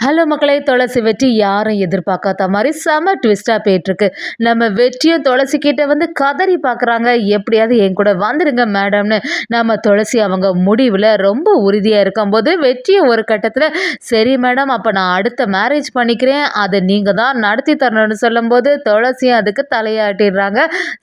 Hello மக்களே துளசி வெற்றி யாரும் எதிர்பார்க்காத மாதிரி செம ட்விஸ்ட்டாக போயிட்டுருக்கு. நம்ம வெற்றியும் துளசி கிட்ட வந்து கதறி பார்க்குறாங்க. எப்படியாவது என் கூட வந்துடுங்க மேடம்னு நம்ம துளசி அவங்க முடிவில் ரொம்ப உறுதியாக இருக்கும்போது வெற்றியும் ஒரு கட்டத்தில் சரி மேடம் அப்போ நான் அடுத்த மேரேஜ் பண்ணிக்கிறேன். அதை நீங்கள் தான் நடத்தி தரணும்னு சொல்லும்போது துளசியும் அதுக்கு தலையாட்டிடுறாங்க.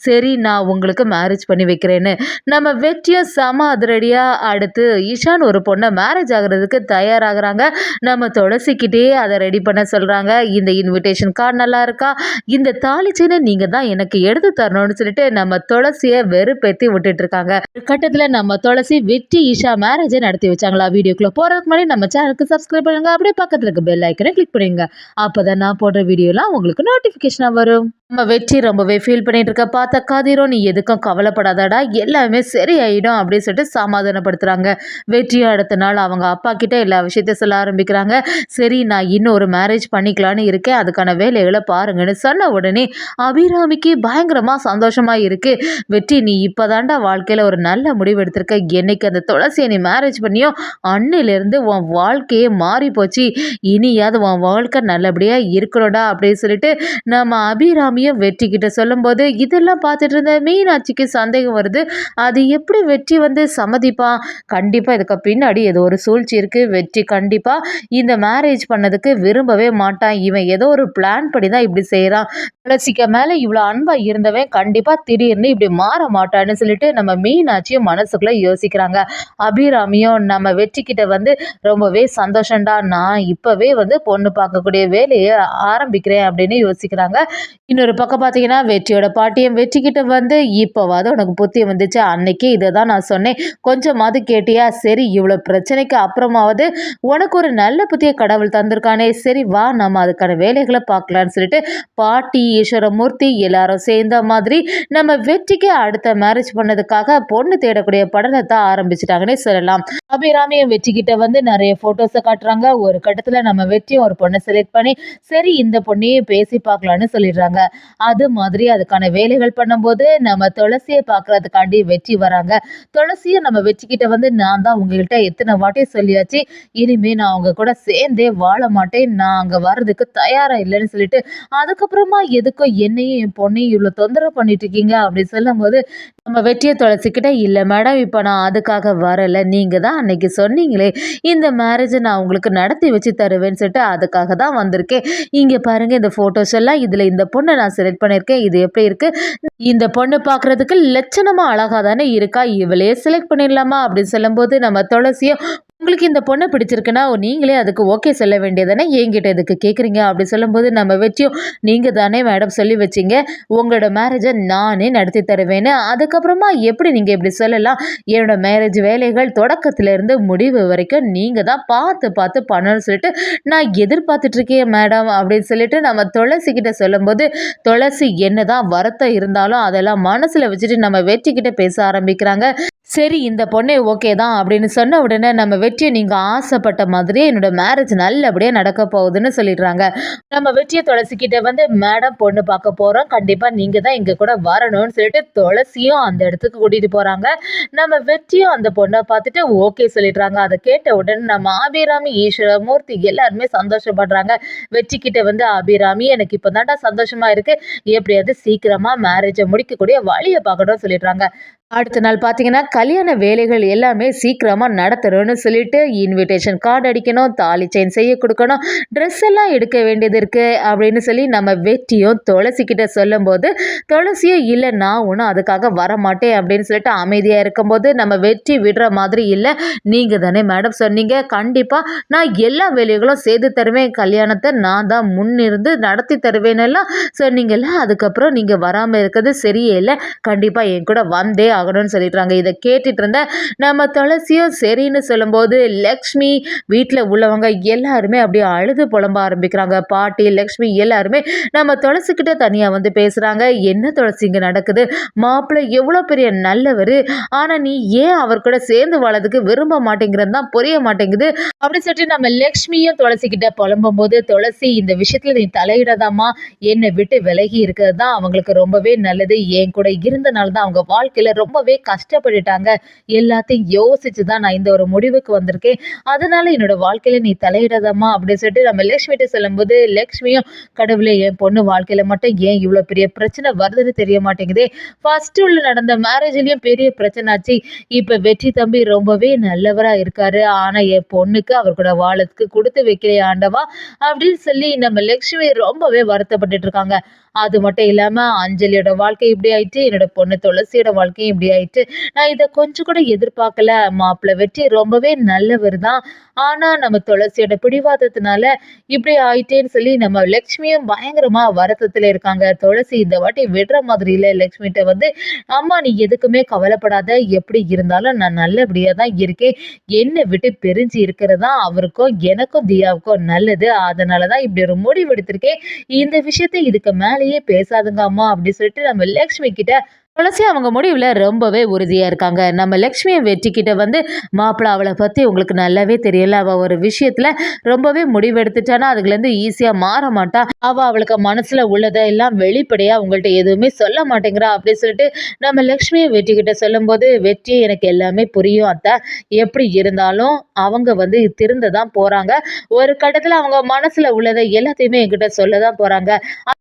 சரி நான் உங்களுக்கு மேரேஜ் பண்ணி வைக்கிறேன்னு. நம்ம வெற்றியும் செம அதிரடியாக அடுத்து ஈஷான் ஒரு பொண்ணை மேரேஜ் ஆகிறதுக்கு தயாராகிறாங்க. நம்ம துளசிக்கு கிட்டே அதை ரெடி பண்ண சொல்கிறாங்க இந்த இன்விடேஷன் கார்டு நல்லா இருக்கா? இந்த தாலி நீங்கள் தான் எனக்கு எடுத்து தரணும்னு சொல்லிட்டு நம்ம துளசியை வெறுப்பேற்றி விட்டுட்டு இருக்காங்க. ஒரு கட்டத்தில் நம்ம துளசி வெற்றி ஈஷா மேரேஜை நடத்தி வச்சாங்களா? வீடியோக்குள்ளே போகிறதுக்கு முன்னாடி நம்ம சேனலுக்கு சப்ஸ்கிரைப் பண்ணுங்கள் அப்படியே பக்கத்தில் இருக்க பெல் ஐக்கனை கிளிக் பண்ணுங்க அப்போ தான் நான் போடுற வீடியோலாம் உங்களுக்கு நோட்டிஃபிகேஷனாக வரும். நம்ம வெற்றி ரொம்பவே ஃபீல் பண்ணிட்டு இருக்க பார்த்த கதிரோ நீ எதுக்கும் கவலைப்படாதடா. எல்லாமே சரியாயிடும் அப்படின்னு சொல்லிட்டு சமாதானப்படுத்துறாங்க. வெற்றியும் அடுத்த நாள் அவங்க அப்பா கிட்ட எல்லா விஷயத்தையும் சொல்ல ஆரம்பிக்கிறாங்க. சரி நான் இன்னும் ஒரு மேரேஜ் பண்ணிக்கலான்னு இருக்கேன். அதுக்கான வேலைகளை பாருங்கன்னு சொன்ன உடனே அபிராமிக்கு பயங்கரமாக சந்தோஷமாக இருக்கு. வெற்றி நீ இப்போதாண்டா வாழ்க்கையில் ஒரு நல்ல முடிவு எடுத்திருக்க. என்னைக்கு அந்த துளசியை நீ மேரேஜ் பண்ணியோ அன்னிலேருந்து உன் வாழ்க்கையே மாறி போச்சு. இனியாவது உன் வாழ்க்கை நல்லபடியாக இருக்கணும்டா அப்படின்னு சொல்லிட்டு நம்ம அபிராமி அபிராமியும் வெற்றி கிட்ட சொல்லும்போது இதெல்லாம் பார்த்துட்டு இருந்த மீனாட்சிக்கு சந்தேகம் வருது. அது எப்படி வெற்றி வந்து சம்மதிப்பான் கண்டிப்பாக இதுக்கு பின்னாடி ஏதோ ஒரு சூழ்ச்சி இருக்குது வெற்றி கண்டிப்பாக இந்த மேரேஜ் பண்ணதுக்கு விரும்பவே மாட்டான். இவன் ஏதோ ஒரு பிளான் பண்ணி தான் இப்படி செய்கிறான் துளசிக்க மேலே இவ்வளோ அன்பாக இருந்தவன் கண்டிப்பாக திடீர்னு இப்படி மாற மாட்டான்னு சொல்லிட்டு நம்ம மீனாட்சியும் மனசுக்குள்ளே யோசிக்கிறாங்க. அபிராமியும் நம்ம வெற்றிக்கிட்ட வந்து ரொம்பவே சந்தோஷம்டா. நான் இப்போவே வந்து பொண்ணு பார்க்கக்கூடிய வேலையை ஆரம்பிக்கிறேன் அப்படின்னு யோசிக்கிறாங்க. இன்னும் இன்னொரு பக்கம் பார்த்தீங்கன்னா வெற்றியோட பாட்டியம் வெற்றிக்கிட்ட வந்து இப்போவாது உனக்கு புத்தி வந்துச்சு. அன்னைக்கு இதை தான் நான் சொன்னேன். கொஞ்சமாவது கேட்டியா? சரி இவ்வளோ பிரச்சனைக்கு அப்புறமாவது உனக்கு ஒரு நல்ல புத்திய கடவுள் தந்திருக்கானே. சரி வா நம்ம அதுக்கான வேலைகளை பார்க்கலான்னு சொல்லிட்டு பாட்டி ஈஸ்வரமூர்த்தி எல்லாரும் சேர்ந்த மாதிரி நம்ம வெற்றிக்கு அடுத்த மேரேஜ் பண்ணதுக்காக பொண்ணு தேடக்கூடிய படனத்தை ஆரம்பிச்சிட்டாங்கன்னே சொல்லலாம். அபிராமியும் வெற்றிக்கிட்ட வந்து நிறைய ஃபோட்டோஸை காட்டுறாங்க. ஒரு கட்டத்தில் நம்ம வெற்றியும் ஒரு பொண்ணை செலக்ட் பண்ணி சரி இந்த பொண்ணையும் பேசி பார்க்கலான்னு சொல்லிடுறாங்க. அது மாதிரி அதுக்கான வேலைகள் பண்ணும்போது நம்ம துளசியை பார்க்கறதுக்காண்டி வெற்றி வராங்க. துளசியை நம்ம வெற்றிக்கிட்ட வந்து நான் தான் உங்ககிட்ட எத்தனை வாட்டி சொல்லியாச்சு. இனிமே நான் அவங்க கூட சேர்ந்தே வாழ மாட்டேன். நான் அங்கே வர்றதுக்கு தயாராக இல்லைன்னு சொல்லிட்டு அதுக்கப்புறமா எதுக்கும் என்னையும் என் பொண்ணையும் இவ்வளோ தொந்தரவு பண்ணிட்டு இருக்கீங்க அப்படின்னு சொல்லும்போது நம்ம வெற்றியை துளசிக்கிட்ட இல்லை மேடம் இப்போ நான் அதுக்காக வரலை. நீங்கள் தான் அன்னைக்கு சொன்னீங்களே இந்த மேரேஜை நான் உங்களுக்கு நடத்தி வச்சு தருவேன்னு சொல்லிட்டு அதுக்காக தான் வந்திருக்கேன். இங்கே பாருங்கள் இந்த ஃபோட்டோஸ் எல்லாம் இதில் இந்த பொண்ணை நான் செலக்ட் பண்ணியிருக்கேன். இது எப்படி இருக்குது இந்த பொண்ணு பார்க்குறதுக்கு லட்சணமாக அழகாக தானே இருக்கா? இவளே செலக்ட் பண்ணிடலாமா? அப்படின்னு சொல்லும்போது நம்ம துளசியும் உங்களுக்கு இந்த பொண்ணை பிடிச்சிருக்குன்னா நீங்களே அதுக்கு ஓகே சொல்ல வேண்டியதானே என்கிட்ட இதுக்கு கேட்குறீங்க அப்படி சொல்லும்போது நம்ம வெற்றியும் நீங்கள் தானே மேடம் சொல்லி வச்சிங்க. உங்களோட மேரேஜை நானே நடத்தி தருவேன்னு. அதுக்கப்புறமா எப்படி நீங்கள் இப்படி சொல்லலாம்? என்னோட மேரேஜ் வேலைகள் தொடக்கத்திலேருந்து முடிவு வரைக்கும் நீங்கள் தான் பார்த்து பார்த்து பண்ணணும்னு சொல்லிட்டு நான் எதிர்பார்த்துட்ருக்கேன் மேடம் அப்படின்னு சொல்லிட்டு நம்ம துளசிக்கிட்ட சொல்லும்போது துளசி என்ன தான் வருத்தம் இருந்தாலும் அதெல்லாம் மனசில் வச்சுட்டு நம்ம வெற்றிக்கிட்ட பேச ஆரம்பிக்கிறாங்க. சரி இந்த பொண்ணே ஓகே தான் அப்படின்னு சொன்ன உடனே நம்ம வெற்றியை நீங்கள் ஆசைப்பட்ட மாதிரியே என்னோட மேரேஜ் நல்லபடியாக நடக்க போகுதுன்னு சொல்லிடுறாங்க. நம்ம வெற்றியை துளசிக்கிட்ட வந்து மேடம் பொண்ணு பார்க்க போகிறோம் கண்டிப்பாக நீங்கள் தான் இங்கே கூட வரணும்னு சொல்லிட்டு துளசியும் அந்த இடத்துக்கு கூட்டிகிட்டு போகிறாங்க நம்ம வெற்றியும் அந்த பொண்ணை பார்த்துட்டு ஓகே சொல்லிடுறாங்க. அதை கேட்ட உடனே நம்ம அபிராமி ஈஸ்வரமூர்த்தி எல்லாருமே சந்தோஷப்படுறாங்க. வெற்றிக்கிட்ட வந்து அபிராமி எனக்கு இப்போ தாண்டா சந்தோஷமாக இருக்குது எப்படியாவது சீக்கிரமாக மேரேஜை முடிக்கக்கூடிய வழியை பார்க்கணும்னு சொல்லிடுறாங்க. அடுத்த நாள் பார்த்தீங்கன்னா கல்யாண வேலைகள் எல்லாமே சீக்கிரமாக நடத்துறோன்னு சொல்லிட்டு இன்விடேஷன் கார்டு அடிக்கணும் தாலி செயின் செய்ய கொடுக்கணும் ட்ரெஸ் எல்லாம் எடுக்க வேண்டியது இருக்குது அப்படின்னு சொல்லி நம்ம வெற்றியும் துளசிக்கிட்ட சொல்லும்போது துளசியும் இல்லை நான் ஒன்றும் அதுக்காக வர மாட்டேன் அப்படின்னு சொல்லிட்டு அமைதியாக இருக்கும்போது நம்ம வெற்றி விடுற மாதிரி இல்லை. நீங்கள் தானே மேடம் சொன்னீங்க. கண்டிப்பாக நான் எல்லா வேலைகளும் செய்து தருவேன். கல்யாணத்தை நான் தான் முன்னிருந்து நடத்தி தருவேனெல்லாம் சொன்னீங்கல்ல அதுக்கப்புறம் நீங்கள் வராமல் இருக்கிறது சரியே இல்லை. கண்டிப்பாக என் கூட வந்தே ஆகணும்னு சொல்லிடுறாங்க இதை கேட்டுட்டு இருந்த நம்ம துளசியும் சரின்னு சொல்லும்போது லக்ஷ்மி வீட்டில் உள்ளவங்க எல்லாருமே அப்படியே அழுது புலம்ப ஆரம்பிக்கிறாங்க. பாட்டி லக்ஷ்மி எல்லாருமே நம்ம துளசிக்கிட்ட தனியாக வந்து பேசுகிறாங்க என்ன துளசி இங்கே நடக்குது? மாப்பிள்ளை எவ்வளோ பெரிய நல்லவர். ஆனால் நீ ஏன் அவர் கூட சேர்ந்து வாழறதுக்கு விரும்ப மாட்டேங்கிறது தான் புரிய மாட்டேங்குது. அப்படி சொல்லிட்டு நம்ம லக்ஷ்மியும் துளசிக்கிட்ட புலம்பும் போது துளசி இந்த விஷயத்தில் நீ தலையிடாதாம்மா. என்னை விட்டு விலகி இருக்கிறது தான் அவங்களுக்கு ரொம்பவே நல்லது. என் கூட இருந்தனால தான் அவங்க வாழ்க்கையில் ரொம்ப ரொம்பவே கஷ்டப்பட்டுட்டாங்க. எல்லாத்தையும் யோசிச்சு தான் நான் இந்த ஒரு முடிவுக்கு வந்திருக்கேன். அதனால என்னோட வாழ்க்கையில நீ தலையிடாதம்மா அப்படின்னு சொல்லிட்டு நம்ம லக்ஷ்மிகிட்ட சொல்லும்போது லக்ஷ்மியும் கடவுளே என் பொண்ணு வாழ்க்கையில மட்டும் ஏன் இவ்வளோ பெரிய பிரச்சனை வருதுன்னு தெரிய மாட்டேங்குதே. ஃபர்ஸ்ட் உள்ள நடந்த மேரேஜ்லயும் பெரிய பிரச்சனை ஆச்சு. இப்போ வெற்றி தம்பி ரொம்பவே நல்லவரா இருக்காரு. ஆனா என் பொண்ணுக்கு அவர் கூட வாழத்துக்கு கொடுத்து வைக்கிறே ஆண்டவா. அப்படின்னு சொல்லி நம்ம லக்ஷ்மி ரொம்பவே வருத்தப்பட்டுட்டு இருக்காங்க. அது மட்டும் இல்லாமல் அஞ்சலியோட வாழ்க்கை இப்படி ஆயிட்டு என்னோட பொண்ணு துளசியோட வாழ்க்கையும் இப்படி ஆயிட்டு. நான் இதை கொஞ்சம் கூட எதிர்பார்க்கல. மாப்பிள்ளை வெற்றி ரொம்பவே நல்லவர் தான். ஆனால் நம்ம துளசியோட பிடிவாதத்தினால இப்படி ஆயிட்டேன்னு சொல்லி நம்ம லக்ஷ்மியும் பயங்கரமாக வருத்தத்தில் இருக்காங்க. துளசி இந்த வாட்டி விடுற மாதிரி இல்லை லக்ஷ்மிகிட்ட வந்து அம்மா நீ எதுக்குமே கவலைப்படாத. எப்படி இருந்தாலும் நான் நல்லபடியாக தான் இருக்கேன். என்னை விட்டு பிரிஞ்சு இருக்கிறதா அவருக்கும் எனக்கும் தியாவுக்கும் நல்லது. அதனால தான் இப்படி ஒரு முடிவு எடுத்திருக்கேன். இந்த விஷயத்தை இதுக்கு மேலே மேலேயே பேசாதுங்க அம்மா அப்படின்னு சொல்லிட்டு நம்ம லக்ஷ்மி கிட்ட துளசி அவங்க முடிவில் ரொம்பவே உறுதியாக இருக்காங்க. நம்ம லக்ஷ்மியை வெற்றிக்கிட்ட வந்து மாப்பிள்ளை அவளை பற்றி உங்களுக்கு நல்லாவே தெரியல. அவள் ஒரு விஷயத்தில் ரொம்பவே முடிவெடுத்துட்டானா அதுலேருந்து ஈஸியாக மாற மாட்டா. அவள் அவளுக்கு மனசில் உள்ளதை எல்லாம் வெளிப்படையாக உங்கள்கிட்ட எதுவுமே சொல்ல மாட்டேங்கிறா அப்படின்னு சொல்லிட்டு நம்ம லக்ஷ்மியை வெற்றிக்கிட்ட சொல்லும்போது வெற்றி எனக்கு எல்லாமே புரியும் அத்தை. எப்படி இருந்தாலும் அவங்க வந்து திருந்த தான் போகிறாங்க ஒரு கட்டத்தில் அவங்க மனசில் உள்ளதை எல்லாத்தையுமே என்கிட்ட சொல்ல தான் போகிறாங்க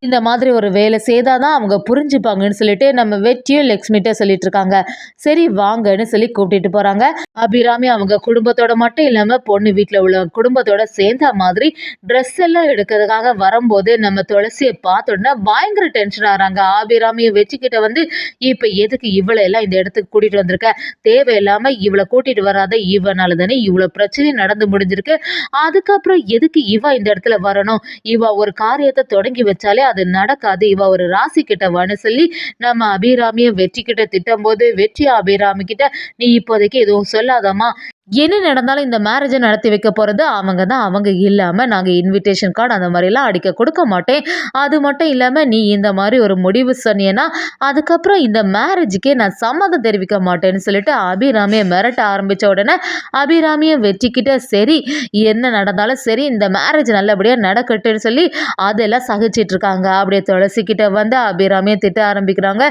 இந்த மாதிரி ஒரு வேலை செய்தால் தான் அவங்க புரிஞ்சுப்பாங்கன்னு சொல்லிட்டு நம்ம வெற்றியும் லக்ஷ்மிகிட்ட சொல்லிட்டு இருக்காங்க. சரி வாங்கன்னு சொல்லி கூப்பிட்டுட்டு போறாங்க. அபிராமி அவங்க குடும்பத்தோட மட்டும் இல்லாம பொண்ணு வீட்டுல உள்ள குடும்பத்தோட சேர்ந்த மாதிரி ட்ரெஸ் எல்லாம் எடுக்கிறதுக்காக வரும்போது நம்ம துளசியை பார்த்தோன்னா பயங்கர டென்ஷன் ஆகிறாங்க. அபிராமியை வச்சுக்கிட்ட வந்து இப்போ எதுக்கு இவளை எல்லாம் இந்த இடத்துக்கு கூட்டிகிட்டு வந்திருக்க? தேவையில்லாமல் இவளை கூட்டிகிட்டு வராத இவனால தானே இவ்வளோ பிரச்சனை நடந்து முடிஞ்சிருக்கு. அதுக்கப்புறம் எதுக்கு இவ இந்த இடத்துல வரணும்? இவ ஒரு காரியத்தை தொடங்கி வச்சாலே அது நடக்காது. இவ ஒரு ராசி கிட்டவான்னு சொல்லி நம்ம அபிராமியை வெற்றி கிட்ட திட்டம் போது வெற்றி அபிராமி கிட்ட நீ இப்போதைக்கு எதுவும் சொல்லாதம்மா. என்ன நடந்தாலும் இந்த மேரேஜை நடத்தி வைக்க போகிறது அவங்க தான். அவங்க இல்லாமல் நாங்கள் இன்விடேஷன் கார்டு அந்த மாதிரிலாம் அடிக்க கொடுக்க மாட்டேன். அது மட்டும் இல்லாமல் நீ இந்த மாதிரி ஒரு முடிவு சொன்னீன்னா அதுக்கப்புறம் இந்த மேரேஜுக்கே நான் சம்மதம் தெரிவிக்க மாட்டேன்னு சொல்லிட்டு அபிராமியை மிரட்ட ஆரம்பித்த உடனே அபிராமியை வெற்றிக்கிட்ட சரி என்ன நடந்தாலும் சரி இந்த மேரேஜ் நல்லபடியாக நடக்கட்டுன்னு சொல்லி அதெல்லாம் சகிச்சிட்டு இருக்காங்க. அப்படியே துளசிக்கிட்ட வந்து அபிராமியை திட்ட ஆரம்பிக்கிறாங்க.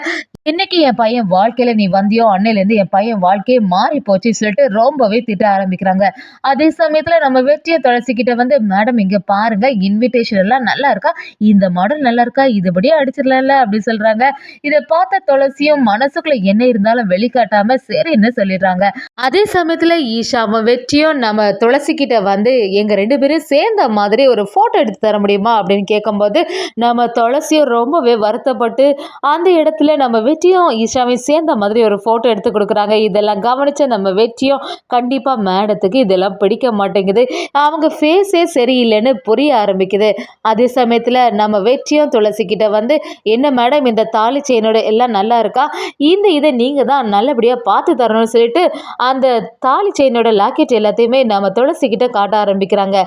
இன்னைக்கு என் பையன் வாழ்க்கையில நீ வந்தியோ அன்னையிலேருந்து என் பையன் வாழ்க்கையே மாறி போச்சு சொல்லிட்டு ரொம்பவே திட்ட ஆரம்பிக்கிறாங்க. அதே சமயத்துல நம்ம வெற்றியை துளசிக்கிட்ட வந்து மேடம் இங்க பாருங்க இன்விடேஷன் எல்லாம் நல்லா இருக்கா? இந்த மாடல் நல்லா இருக்கா? இதுபடியே அடிச்சிடலாம்ல அப்படின்னு சொல்றாங்க. இதை பார்த்த துளசியும் மனசுக்குள்ள என்ன இருந்தாலும் வெளிக்காட்டாம சரின்னு சொல்லிடுறாங்க. அதே சமயத்துல ஈஷாவும் வெற்றியும் நம்ம துளசி கிட்ட வந்து எங்க ரெண்டு பேரும் சேர்ந்த மாதிரி ஒரு போட்டோ எடுத்து தர முடியுமா? அப்படின்னு கேட்கும்போது நம்ம துளசியும் ரொம்பவே வருத்தப்பட்டு அந்த இடத்துல நம்ம வெற்றியும் ஈஷாவையும் சேர்ந்த மாதிரி ஒரு ஃபோட்டோ எடுத்து கொடுக்குறாங்க. இதெல்லாம் கவனித்த நம்ம வெற்றியும் கண்டிப்பாக மேடத்துக்கு இதெல்லாம் பிடிக்க மாட்டேங்குது. அவங்க ஃபேஸே சரியில்லைன்னு புரிய ஆரம்பிக்குது. அதே சமயத்தில் நம்ம வெற்றியும் துளசிக்கிட்ட வந்து என்ன மேடம் இந்த தாலி செயினோட எல்லாம் நல்லா இருக்கா? இந்த இதை நீங்கள் தான் நல்லபடியாக பார்த்து தரணும்னு சொல்லிட்டு அந்த தாலி செயினோட லாக்கெட் எல்லாத்தையுமே நம்ம துளசிக்கிட்ட காட்ட ஆரம்பிக்கிறாங்க.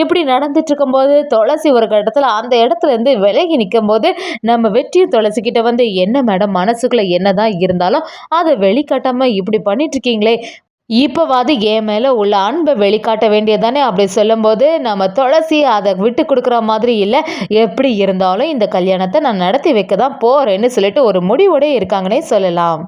இப்படி நடந்துட்டு இருக்கும்போது துளசி ஒரு கட்டத்தில் அந்த இடத்துல இருந்து விலகி நிற்கும் போது நம்ம வெற்றியும் துளசிக்கிட்ட வந்து என்ன மேடம் மனசுக்குள்ளே என்ன தான் இருந்தாலும் அதை வெளிக்காட்டாமல் இப்படி பண்ணிட்டு இருக்கீங்களே இப்போவாது என் மேலே உள்ள அன்பை வெளிக்காட்ட வேண்டியதானே அப்படி சொல்லும்போது நம்ம துளசி அதை விட்டு கொடுக்குற மாதிரி இல்லை. எப்படி இருந்தாலும் இந்த கல்யாணத்தை நான் நடத்தி வைக்க தான் போகிறேன்னு சொல்லிட்டு ஒரு முடிவோடே இருக்காங்கன்னே சொல்லலாம்.